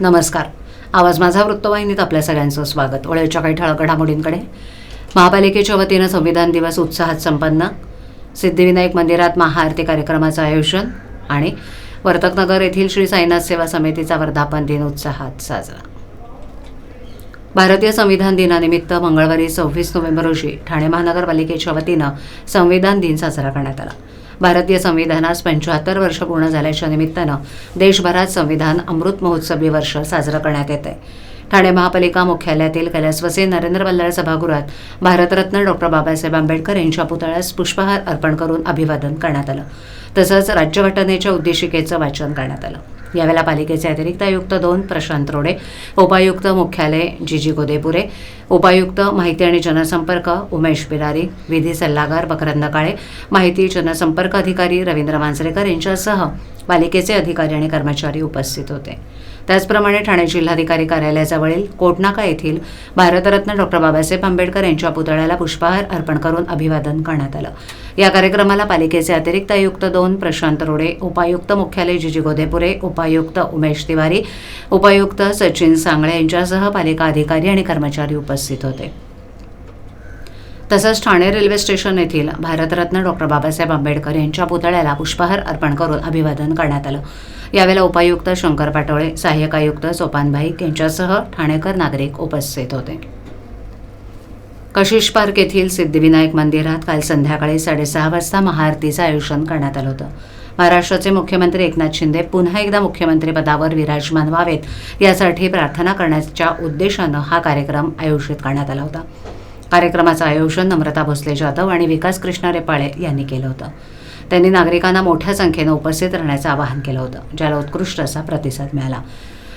नमस्कार. आवाज माझा वृत्तवाहिनीत आपल्या सगळ्यांचं स्वागत. वळेच्या काही ठळक घडामोडींकडे. महापालिकेच्या वतीनं संविधान दिवस उत्साहात संपन्न. सिद्धिविनायक मंदिरात महाआरती कार्यक्रमाचं आयोजन आणि वर्तकनगर येथील श्री साईनाथ सेवा समितीचा वर्धापन दिन उत्साहात साजरा. भारतीय संविधान दिनानिमित्त मंगळवारी सव्वीस नोव्हेंबर रोजी ठाणे महानगरपालिकेच्या वतीनं संविधान दिन साजरा करण्यात आला. भारतीय संविधानास पंच्याहत्तर वर्ष पूर्ण झाल्याच्या निमित्तानं देशभरात संविधान अमृत महोत्सवी वर्ष साजरं करण्यात येत आहे ठाणे महापालिका मुख्यालयातील कैलासवासी नरेंद्र बल्लाळ सभागृहात भारतरत्न डॉक्टर बाबासाहेब आंबेडकर यांच्या पुतळ्यास पुष्पहार अर्पण करून अभिवादन करण्यात आलं. तसंच राज्यघटनेच्या उद्देशिकेचं वाचन करण्यात आलं. यावेळेला पालिकेचे अतिरिक्त आयुक्त दोन प्रशांत रोडे उपायुक्त मुख्यालय जीजी गोदेपुरे उपायुक्त माहिती आणि जनसंपर्क उमेश बिरारी विधी सल्लागार बकरंद काळे माहिती जनसंपर्क अधिकारी रवींद्र मांजरेकर यांच्यासह पालिकेचे अधिकारी आणि कर्मचारी उपस्थित होते. त्याचप्रमाणे ठाणे जिल्हाधिकारी कार्यालयाजवळील कोटनाका येथील भारतरत्न डॉक्टर बाबासाहेब आंबेडकर यांच्या पुतळ्याला पुष्पहार अर्पण करून अभिवादन करण्यात आलं. या कार्यक्रमाला पालिकेचे अतिरिक्त आयुक्त दोन प्रशांत रोडे उपायुक्त मुख्यालय जिजी गोदेपुरे उपायुक्त उमेश तिवारी उपायुक्त सचिन सांगळे यांच्यासह पालिका अधिकारी आणि कर्मचारी उपस्थित होते. तसंच ठाणे रेल्वे स्टेशन येथील भारतरत्न डॉक्टर बाबासाहेब आंबेडकर यांच्या पुतळ्याला पुष्पहार अर्पण करून अभिवादन करण्यात आलं. यावेळेला उपायुक्त शंकर पाटोळे सहाय्यक आयुक्त सोपान भाईक यांच्यासह ठाणेकर नागरिक उपस्थित होते. कशिश पार्क येथील सिद्धिविनायक मंदिरात काल संध्याकाळी साडेसहा वाजता महाआरतीचं आयोजन करण्यात आलं होतं. महाराष्ट्राचे मुख्यमंत्री एकनाथ शिंदे पुन्हा एकदा मुख्यमंत्रीपदावर विराजमान व्हावेत यासाठी प्रार्थना करण्याच्या उद्देशानं हा कार्यक्रम आयोजित करण्यात आला होता. कार्यक्रमाचं आयोजन नम्रता भोसले जाधव आणि विकास कृष्ण रेपाळे यांनी केलं होतं. त्यांनी नागरिकांना मोठ्या संख्येनं उपस्थित राहण्याचं आवाहन केलं होतं ज्याला उत्कृष्ट असा प्रतिसाद मिळाला.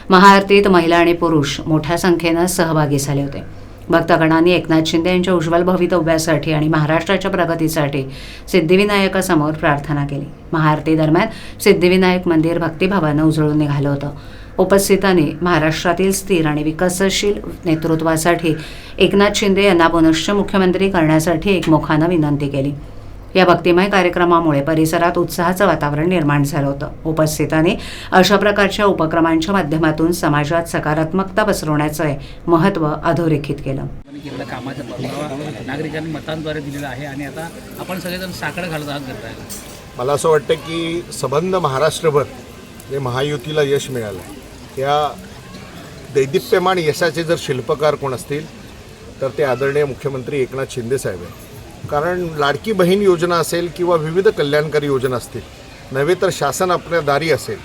महाआरतीत महिला आणि पुरुष मोठ्या संख्येनं सहभागी झाले होते. भक्तगणांनी एकनाथ शिंदे यांच्या उज्ज्वल भवितव्यासाठी आणि महाराष्ट्राच्या प्रगतीसाठी सिद्धिविनायकासमोर प्रार्थना केली. महाआरती दरम्यान सिद्धिविनायक मंदिर भक्तिभावानं उजळून निघालं होतं. उपस्थितांनी महाराष्ट्रातील स्थिर आणि विकसनशील नेतृत्वासाठी एकनाथ शिंदे यांना पुनश्च मुख्यमंत्री करण्यासाठी एकमुखानं विनंती केली. या भक्तिमय कार्यक्रमामुळे परिसरात उत्साहाचं वातावरण निर्माण झालं होतं. उपस्थितांनी अशा प्रकारच्या उपक्रमांच्या माध्यमातून समाजात सकारात्मकता पसरवण्याचं महत्त्व अधोरेखित केलं. आपण केलेल्या कामाचा परतावा नागरिकांनी मतांद्वारे दिलेला आहे आणि आता आपण सगळेजण साकडं घालत आहात मला असं वाटतं की सबंध महाराष्ट्रभर जे महायुतीला यश मिळालं. या दैदिप्यमान यशाचे जर शिल्पकार कोण असतील तर ते आदरणीय मुख्यमंत्री एकनाथ शिंदे साहेब आहे कारण लाडकी बहीण योजना असेल किंवा विविध कल्याणकारी योजना असतील नव्हे तर शासन आपल्या दारी असेल.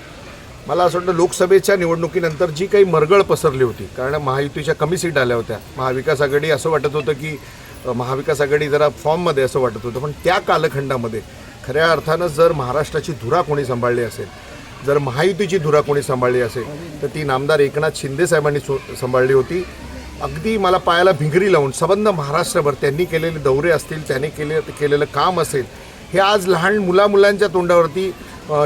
मला असं वाटतं लोकसभेच्या निवडणुकीनंतर जी काही मरगळ पसरली होती कारण महायुतीच्या कमी सीट आल्या होत्या. महाविकास आघाडी असं वाटत होतं की महाविकास आघाडी जरा फॉर्ममध्ये असं वाटत होतं पण त्या कालखंडामध्ये खऱ्या अर्थानं जर महाराष्ट्राची धुरा कोणी सांभाळली असेल जर महायुतीची धुरा कोणी सांभाळली असेल तर ती नामदार एकनाथ शिंदे साहेबांनी सो सांभाळली होती. अगदी मला पायाला भिंगरी लावून सबंध महाराष्ट्रभर त्यांनी केलेले दौरे असतील त्याने केले केलेलं काम असेल हे आज लहान मुलामुलांच्या तोंडावरती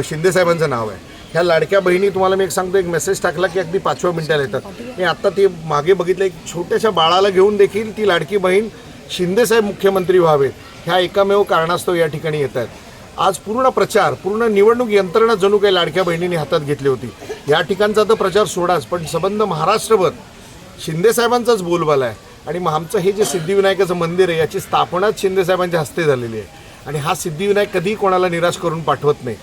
शिंदेसाहेबांचं नाव आहे. ह्या लाडक्या बहिणी तुम्हाला मी एक सांगतो एक मेसेज टाकला की अगदी पाचव्या मिनिटाला येतात. मी आत्ता ते मागे बघितलं एक छोट्याशा बाळाला घेऊन देखील ती लाडकी बहीण शिंदेसाहेब मुख्यमंत्री व्हावेत ह्या एकामेव कारणास्तव या ठिकाणी येत आहेत. आज पूर्ण प्रचार पूर्ण निवडणूक यंत्रणा जणू काही लाडक्या बहिणींनी हातात घेतली होती. या ठिकाणचा तर प्रचार सोडाच पण सबंध महाराष्ट्रभर शिंदेसाहेबांचाच बोलबाला आहे. आणि मग आमचं हे जे सिद्धिविनायकाचं मंदिर आहे याची स्थापनाच शिंदेसाहेबांच्या हस्ते झालेली आहे. आणि हा सिद्धिविनायक कधीही कोणाला निराश करून पाठवत नाही.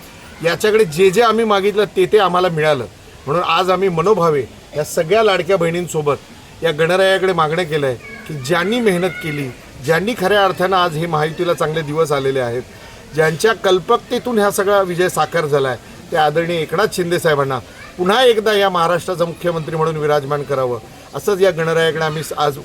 याच्याकडे जे जे आम्ही मागितलं ते ते आम्हाला मिळालं. म्हणून आज आम्ही मनोभावे या सगळ्या लाडक्या बहिणींसोबत या गणरायाकडे मागणं केलं आहे की ज्यांनी मेहनत केली ज्यांनी खऱ्या अर्थानं आज हे महायुतीला चांगले दिवस आलेले आहेत ज्यांच्या कल्पकतेतून ह्या सगळा विजय साकार झाला आहे ते आदरणीय एकनाथ शिंदेसाहेबांना पुन्हा एकदा या महाराष्ट्राचा मुख्यमंत्री म्हणून विराजमान करावं. असंच या गणरायाकडे आम्ही आज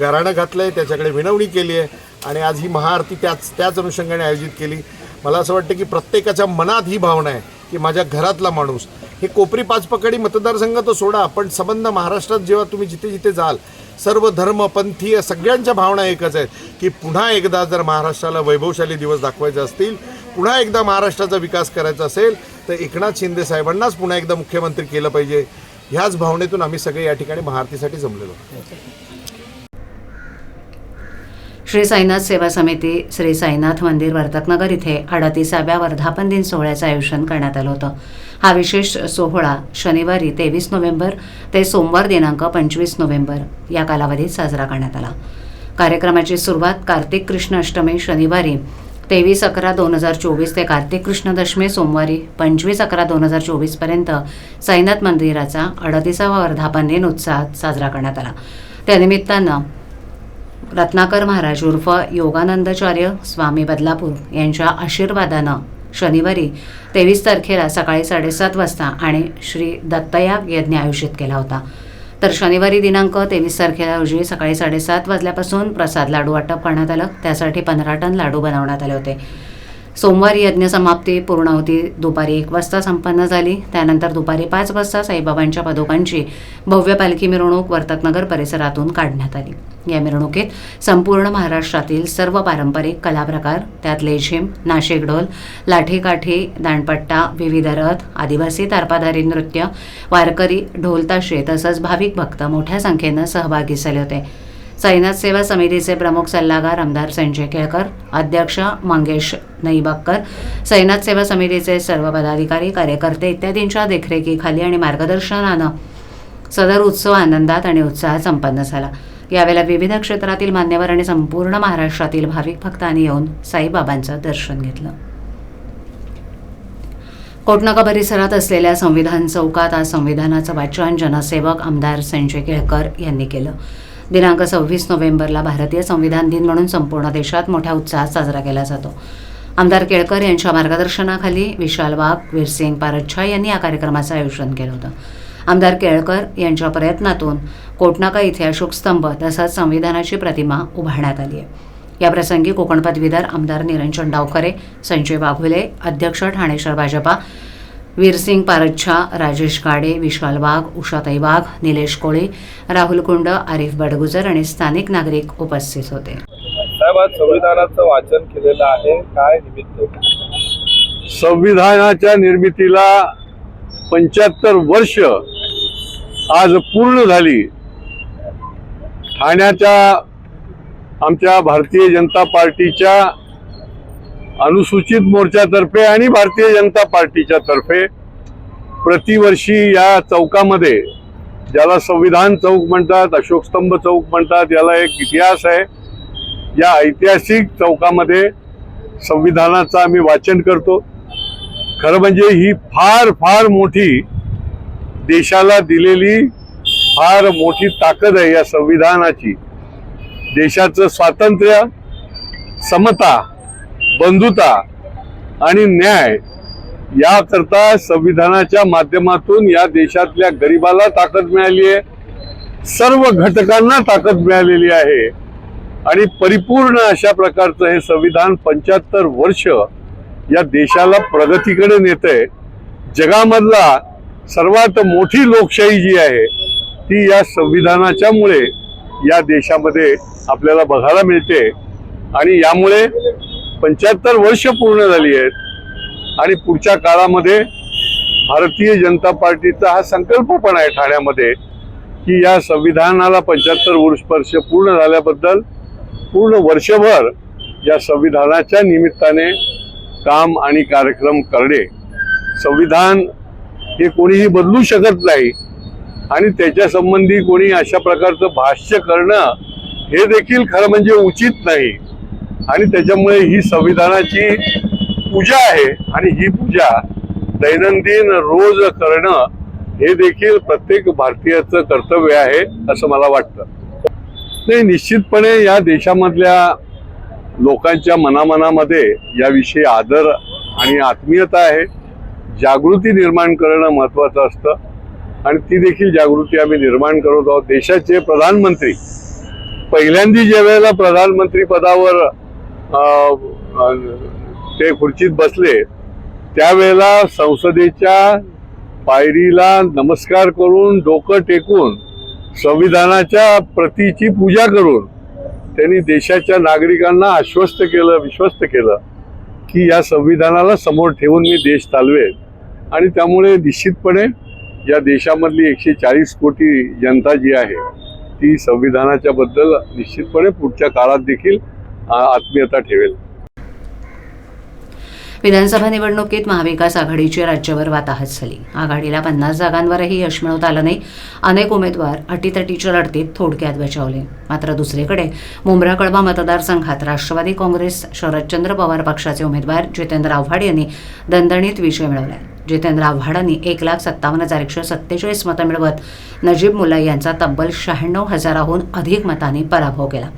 गाराणं घातलं आहे त्याच्याकडे विनवणी केली आहे आणि आज ही महाआरती त्याच त्याच अनुषंगाने आयोजित केली. मला असं वाटतं की प्रत्येकाच्या मनात ही भावना आहे की माझ्या घरातला माणूस हे कोपरी पाचपकडी मतदारसंघ तो सोडा पण संबंध महाराष्ट्रात जेव्हा तुम्ही जिथे जिथे जाल सर्व धर्म पंथीय सगळ्यांच्या भावना एकच आहेत की पुन्हा एकदा जर महाराष्ट्राला वैभवशाली दिवस दाखवायचे असतील पुन्हा एकदा महाराष्ट्राचा विकास करायचा असेल तर एकनाथ शिंदे साहेबांनाच पुन्हा एकदा मुख्यमंत्री केलं पाहिजे. ह्याच भावनेतून आम्ही सगळे या ठिकाणी महाआरतीसाठी जमलेलो श्री साईनाथ सेवा समिती श्री साईनाथ मंदिर वर्तकनगर इथे अडतीसाव्या वर्धापन दिन सोहळ्याचं आयोजन करण्यात आलं होतं. हा विशेष सोहळा शनिवारी तेवीस नोव्हेंबर ते सोमवार दिनांक पंचवीस नोव्हेंबर या कालावधीत साजरा करण्यात आला. कार्यक्रमाची सुरुवात कार्तिक कृष्ण अष्टमी शनिवारी तेवीस अकरा दोन हजार चोवीस ते कार्तिक कृष्ण दशमी सोमवारी पंचवीस अकरा दोन हजार चोवीसपर्यंत सैनाथ मंदिराचा अडतीसावा वर्धापन दिन उत्साहात साजरा करण्यात आला. त्यानिमित्तानं रत्नाकर महाराज उर्फ योगानंदाचार्य स्वामी बदलापूर यांच्या आशीर्वादानं शनिवारी तेवीस तारखेला सकाळी साडेसात वाजता आणि श्री दत्तयाग यज्ञ आयोजित केला होता. तर शनिवारी दिनांक तेवीस तारखेला रोजी सकाळी साडेसात वाजल्यापासून प्रसाद लाडू वाटप करण्यात आलं. त्यासाठी पंधरा टन लाडू बनवण्यात आले होते. सोमवारी यज्ञ समाप्ती होती. दुपारी एक वाजता संपन्न झाली. त्यानंतर दुपारी पाच वाजता साईबाबांच्या पदोकांची भव्य पालखी मिरवणूक वर्तकनगर परिसरातून काढण्यात आली. या मिरवणुकीत संपूर्ण महाराष्ट्रातील सर्व पारंपरिक कलाप्रकार त्यात लेझिम नाशिक ढोल लाठीकाठी दांडपट्टा विविध रथ आदिवासी तारपाधारी नृत्य वारकरी ढोलताशे तसंच भाविक भक्त मोठ्या संख्येनं सहभागी झाले होते. साईनाथ सेवा समितीचे प्रमुख सल्लागार आमदार संजय केळकर अध्यक्ष मंगेश नईबाक्कर साईनाथ सेवा समितीचे सर्व पदाधिकारी कार्यकर्ते इत्यादींच्या देखरेखीखाली आणि मार्गदर्शनानं सदर उत्सव आनंदात आणि उत्साहात संपन्न झाला. यावेळेला विविध क्षेत्रातील मान्यवर आणि संपूर्ण महाराष्ट्रातील भाविक भक्तांनी येऊन साईबाबांचं दर्शन घेतलं. कोटनाका परिसरात असलेल्या संविधान चौकात आज संविधानाचं वाचन जनसेवक आमदार संजय केळकर यांनी केलं. दिनांक सव्वीस नोव्हेंबरला भारतीय संविधान दिन म्हणून संपूर्ण देशात मोठ्या उत्साहात साजरा केला जातो. आमदार केळकर यांच्या मार्गदर्शनाखाली विशाल वाघ वीरसिंग पारच्छा यांनी या कार्यक्रमाचं आयोजन केलं होतं. आमदार केळकर यांच्या प्रयत्नातून कोटनाका इथे अशोक स्तंभ तसंच संविधानाची प्रतिमा उभारण्यात आली आहे. याप्रसंगी कोकण पदवीधर आमदार निरंजन डावखरे संजय वाघुले अध्यक्ष ठाणेश्वर भाजपा वीरसिंग पारच्छा राजेश गाडे विशाल वाघ उषाताई वाघ निलेश कोळे राहुल कुंड आरिफ बडगुजर आणि स्थानिक नागरिक उपस्थित होते. साहेब आज संविधानाचं वाचन केलेलं आहे. काय निमित्त? संविधानाच्या निर्मितीला पंच्याहत्तर वर्ष आज पूर्ण झाली. ठाण्याच्या आमच्या भारतीय जनता पार्टीच्या अनुसूचित मोर्चातर्फे आणि भारतीय जनता पार्टीच्या तर्फे प्रतिवर्षी या चौकामध्ये ज्याला संविधान चौक म्हणतात अशोकस्तंभ चौक म्हणतात याला एक इतिहास आहे. या ऐतिहासिक चौकामध्ये संविधानाचं आम्ही वाचन करतो. खरं म्हणजे ही फार फार मोठी देशाला दिलेली फार मोठी ताकद आहे या संविधानाची. देशाचं स्वातंत्र्य समता बंधुता आणि न्याय याकरता संविधानाच्या माध्यमातून या देशातल्या गरिबाला ताकद मिळाली आहे. सर्व घटकांना ताकद मिळालेली आहे. आणि परिपूर्ण अशा प्रकारचं हे संविधान पंच्याहत्तर वर्ष या देशाला प्रगतीकडे नेतंय. जगामधला सर्वात मोठी लोकशाही जी आहे ती या संविधानाच्यामुळे या देशामध्ये आपल्याला बघायला मिळते. आणि यामुळे पंच्याहत्तर वर्ष पूर्ण झाली आहेत. आणि पुढच्या काळामध्ये भारतीय जनता पार्टीचा हा संकल्प पण आहे ठाण्यामध्ये की या संविधानाला पंच्याहत्तर वर्ष पूर्ण झाल्याबद्दल पूर्ण वर्षभर या संविधानाच्या निमित्ताने काम आणि कार्यक्रम करणे. संविधान हे कोणीही बदलू शकत नाही आणि त्याच्या संबंधी कोणी अशा प्रकारचं भाष्य करणं हे देखील खरं म्हणजे उचित नाही. आणि त्याच्यामुळे ही संविधानाची पूजा आहे आणि ही पूजा दैनंदिन रोज करणं हे देखील प्रत्येक भारतीयाचं कर्तव्य आहे असं मला वाटतं. नाही निश्चितपणे या देशामधल्या लोकांच्या मनामनामध्ये याविषयी आदर आणि आत्मीयता आहे. जागृती निर्माण करणं महत्त्वाचं असतं आणि ती देखील जागृती आम्ही निर्माण करत आहोत. देशाचे प्रधानमंत्री पहिल्यांदी ज्या वेळेला प्रधानमंत्री पदावर ते खुर्चीत बसले त्यावेळेला संसदेच्या पायरीला नमस्कार करून डोकं टेकून संविधानाच्या प्रतीची पूजा करून त्यांनी देशाच्या नागरिकांना आश्वस्त केलं विश्वस्त केलं की या संविधानाला समोर ठेवून मी देश चालवेल. आणि त्यामुळे निश्चितपणे या देशामधली एकशे चाळीस कोटी जनता जी आहे ती संविधानाच्या बद्दल निश्चितपणे पुढच्या काळात देखील आत्मीयता ठेवेल. विधानसभा निवडणुकीत महाविकास आघाडीची राज्यभर वाताहत झाली आघाडीला पन्नास जागांवरही यश मिळवता आलं नाही. अनेक उमेदवार अटीतटीच्या लढतीत थोडक्यात बचावले. मात्र दुसरीकडे मुंब्रा कळवा मतदारसंघात राष्ट्रवादी काँग्रेस शरदचंद्र पवार पक्षाचे उमेदवार जितेंद्र आव्हाड यांनी दणदणीत विजय मिळवला. जितेंद्र आव्हाडांनी एक लाख सत्तावन्न हजार एकशे सत्तेचाळीस मतं मिळवत नजीब मुल्ला यांचा तब्बल शहाण्णव हजाराहून अधिक मतांनी पराभव केला.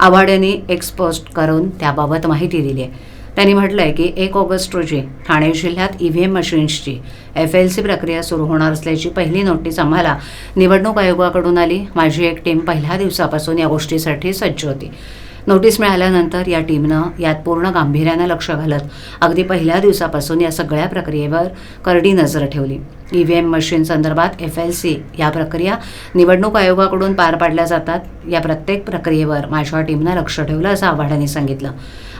आव्हाड यांनी एक्स पोस्ट करून त्याबाबत माहिती दिली आहे. त्यांनी म्हटलंय की एक ऑगस्ट रोजी ठाणे जिल्ह्यात ई व्ही एम मशीन्सची एफ एल सी प्रक्रिया सुरू होणार असल्याची पहिली नोटीस आम्हाला निवडणूक आयोगाकडून आली. माझी एक टीम पहिल्या दिवसापासून या गोष्टीसाठी सज्ज होती. नोटीस मिळाल्यानंतर या टीमनं यात पूर्ण गांभीर्यानं लक्ष घालत अगदी पहिल्या दिवसापासून या सगळ्या प्रक्रियेवर करडी नजर ठेवली. ई व्ही एम मशीन संदर्भात एफ एल सी या प्रक्रिया निवडणूक आयोगाकडून पार पाडल्या जातात. या प्रत्येक प्रक्रियेवर माझ्या टीमनं लक्ष ठेवलं असं आव्हाडांनी सांगितलं.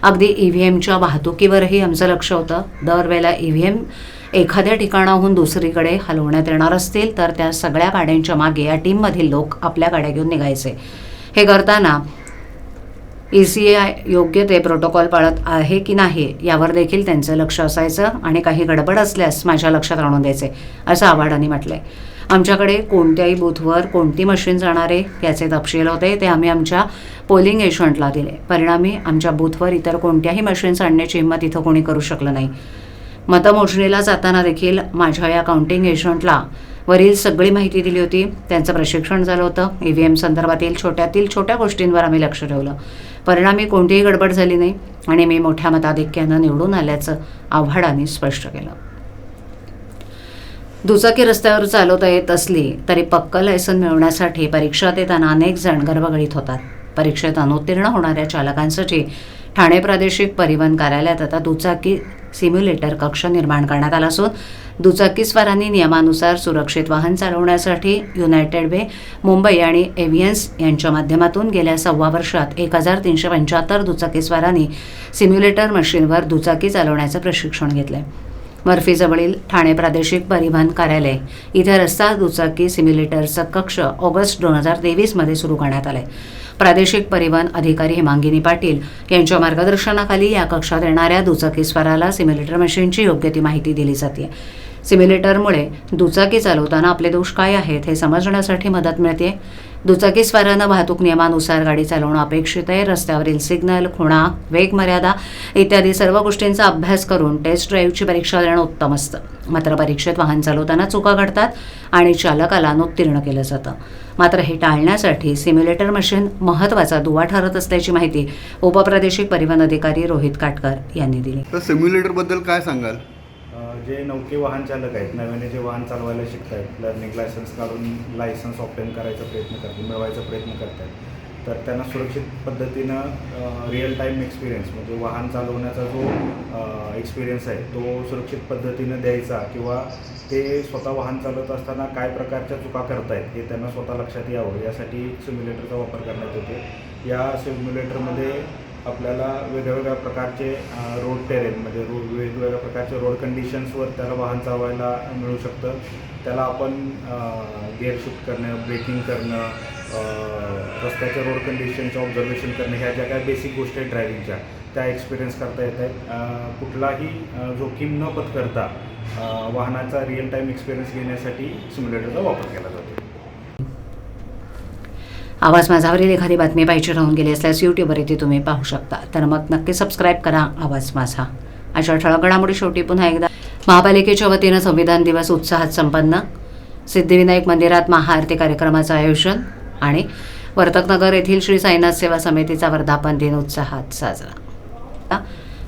अगदी ई व्ही एमच्या वाहतुकीवरही आमचं लक्ष होतं. दरवेळेला ई व्ही एम एखाद्या ठिकाणाहून दुसरीकडे हलवण्यात येणार असतील तर त्या सगळ्या गाड्यांच्या मागे या टीममधील लोक आपल्या गाड्या घेऊन निघायचे. हे करताना ई सी आय योग्य ते प्रोटोकॉल पाळत आहे की नाही यावर देखील त्यांचं लक्ष असायचं आणि काही गडबड असल्यास माझ्या लक्षात आणून द्यायचे असं आव्हाडांनी म्हटलंय. आमच्याकडे कोणत्याही बूथवर कोणती मशीन जाणार आहे याचे तपशील होते ते आम्ही आमच्या पोलिंग एजंटला दिले. परिणामी आमच्या बूथवर इतर कोणत्याही मशीन्स आणण्याची हिंमत इथं कोणी करू शकलं नाही. मतमोजणीला जाताना देखील माझ्या या काउंटिंग एजंटला वरील सगळी माहिती दिली होती. त्यांचं प्रशिक्षण झालं होतं. ई व्ही एम संदर्भातील छोट्यातील छोट्या गोष्टींवर आम्ही लक्ष ठेवलं. परिणामी कोणतीही गडबड झाली नाही आणि मी मोठ्या मताधिक्यानं निवडून आल्याचं आव्हाडांनी स्पष्ट केलं. दुचाकी रस्त्यावर चालवता येत असली तरी पक्क लायसन मिळवण्यासाठी परीक्षा देताना अनेक जण गर्भगडीत होतात. परीक्षेत अनुत्तीर्ण होणाऱ्या चालकांसाठी ठाणे प्रादेशिक परिवहन कार्यालयात आता दुचाकी सिम्युलेटर कक्ष निर्माण करण्यात आला असून दुचाकीस्वारांनी नियमानुसार सुरक्षित वाहन चालवण्यासाठी युनायटेड वे मुंबई आणि एव्हियन्स यांच्या माध्यमातून गेल्या सव्वा वर्षात एक हजार तीनशे पंच्याहत्तर दुचाकीस्वारांनी सिम्युलेटर मशीनवर दुचाकी चालवण्याचं प्रशिक्षण घेतलं मर्फीजवळील ठाणे प्रादेशिक परिवहन कार्यालय इथे रस्ता दुचाकी सिम्युलेटरचं कक्ष ऑगस्ट दोन हजार तेवीसमध्ये सुरू करण्यात आलंय. प्रादेशिक परिवहन अधिकारी हेमांगिनी पाटील यांच्या मार्गदर्शनाखाली या कक्षात येणाऱ्या दुचाकीस्वाराला सिम्युलेटर मशीनची योग्य ती माहिती दिली जाते. सिम्युलेटरमुळे दुचाकी चालवताना आपले दोष काय आहेत हे समजण्यासाठी मदत मिळते. दुचाकीस्वारानं वाहतूक नियमानुसार गाडी चालवणं अपेक्षित आहे. रस्त्यावरील सिग्नल खुणा वेग मर्यादा इत्यादी सर्व गोष्टींचा अभ्यास करून टेस्ट ड्राईव्हची परीक्षा देणं उत्तम असतं. मात्र परीक्षेत वाहन चालवताना चुका घडतात आणि चालकाला अनुत्तीर्ण केलं जातं. मात्र हे टाळण्यासाठी सिम्युलेटर मशीन महत्त्वाचा दुवा ठरत असल्याची माहिती उपप्रादेशिक परिवहन अधिकारी रोहित काटकर यांनी दिली. तर सिम्युलेटरबद्दल काय सांगाल? जे नौके वाहन चालक आहेत नव्याने जे वाहन चालवायला शिकत आहेत लर्निंग लायसन्स काढून लायसन्स ऑप्टेन करायचा प्रयत्न करतात मिळवायचा प्रयत्न करत आहेत तर त्यांना सुरक्षित पद्धतीनं रिअल टाईम एक्सपिरियन्स म्हणजे वाहन चालवण्याचा जो एक्सपिरियन्स आहे तो सुरक्षित पद्धतीनं द्यायचा किंवा ते स्वतः वाहन चालवत असताना काय प्रकारच्या चुका करतायत हे त्यांना स्वतः लक्षात यावं. यासाठी सिम्युलेटरचा वापर करण्यात येते. या सिम्युलेटरमध्ये आपल्याला वेगवेगळ्या प्रकारचे रोड टेरेन म्हणजे रोड वेगवेगळ्या प्रकारचे रोड कंडिशन्सवर त्याला वाहन चालवायला मिळू शकतं. त्याला आपण गेअर शिफ्ट करणं ब्रेकिंग करणं रस्त्याच्या रोड कंडिशनचं ऑब्झर्वेशन करणं ह्या ज्या काही बेसिक गोष्टी आहेत ड्रायव्हिंगच्या त्या एक्सपिरियन्स करता येत आहेत. कुठलाही जोखीम न पत्करता वाहनाचा रिअल टाईम एक्सपिरियन्स घेण्यासाठी सिम्युलेटरचा वापर केला जातो. आवाज माझावरील एखादी बातमी पाहिजे राहून गेली असल्यास यूट्यूबवर इथे तुम्ही पाहू शकता. तर मग नक्की सबस्क्राईब करा आवाज माझा. अशा ठळक घडामोडी शेवटी पुन्हा एकदा. महापालिकेच्या वतीनं संविधान दिवस उत्साहात संपन्न. सिद्धिविनायक मंदिरात महाआरती कार्यक्रमाचं आयोजन आणि वर्तकनगर येथील श्री साईनाथ सेवा समितीचा वर्धापन दिन उत्साहात साजरा.